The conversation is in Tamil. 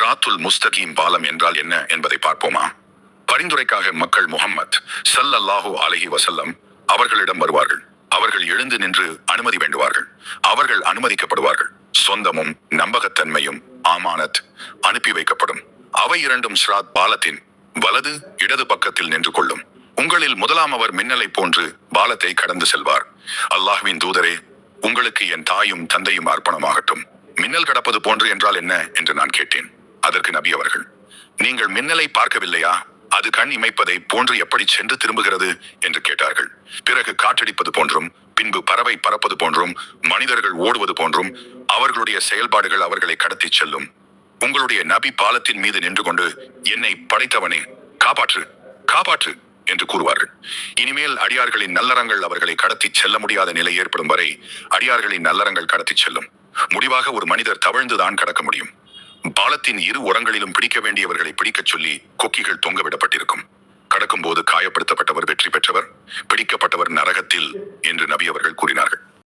சிராத்துல் முஸ்தகீம் பாலம் என்றால் என்ன என்பதை பார்ப்போமா? பரிந்துரைக்காக மக்கள் முகம்மத் சல்லல்லாஹு அலஹி வசல்லம் அவர்களிடம் வருவார்கள். அவர்கள் எழுந்து நின்று அனுமதி வேண்டுவார்கள். அவர்கள் அனுமதிக்கப்படுவார்கள். சொந்தமும் நம்பகத்தன்மையும் ஆமானத் அனுப்பி வைக்கப்படும். அவை இரண்டும் ஸ்ராத் பாலத்தின் வலது இடது பக்கத்தில் நின்று கொள்ளும். உங்களில் முதலாம் அவர் மின்னலை போன்று பாலத்தை கடந்து செல்வார். அல்லாஹ்வின் தூதரே உங்களுக்கு என் தாயும் தந்தையும் அர்ப்பணமாகட்டும். மின்னல் கடப்பது போன்று என்றால் என்ன என்று நான் கேட்டேன். அதற்கு நபி அவர்கள் நீங்கள் மின்னலை பார்க்கவில்லையா? அது கண் இமைப்பதை போன்று எப்படி சென்று திரும்புகிறது? என்று கேட்டார்கள். பிறகு காற்றடிப்பது போன்றும் பின்பு பறவை பறப்பது போன்றும் மனிதர்கள் ஓடுவது போன்றும் அவர்களுடைய செயல்பாடுகள் அவர்களை கடத்திச் செல்லும். உங்களுடைய நபி பாலத்தின் மீது நின்று கொண்டு என்னை படைத்தவனே காப்பாற்று காப்பாற்று என்று கூறுவார்கள். இனிமேல் அடியார்களின் நல்லறங்கள் அவர்களை கடத்திச் செல்ல முடியாத நிலை ஏற்படும் வரை அடியார்களின் நல்லறங்கள் கடத்திச் செல்லும். முடிவாக ஒரு மனிதர் தவழ்ந்துதான் கடக்க முடியும். பாலத்தின் இரு உரங்களிலும் பிடிக்க வேண்டியவர்களை பிடிக்கச் சொல்லி கொக்கிகள் தொங்கவிடப்பட்டிருக்கும். கடக்கும்போது காயப்படுத்தப்பட்டவர் வெற்றி பெற்றவர் பிடிக்கப்பட்டவர் நரகத்தில் என்று நபி அவர்கள் கூறினார்கள்.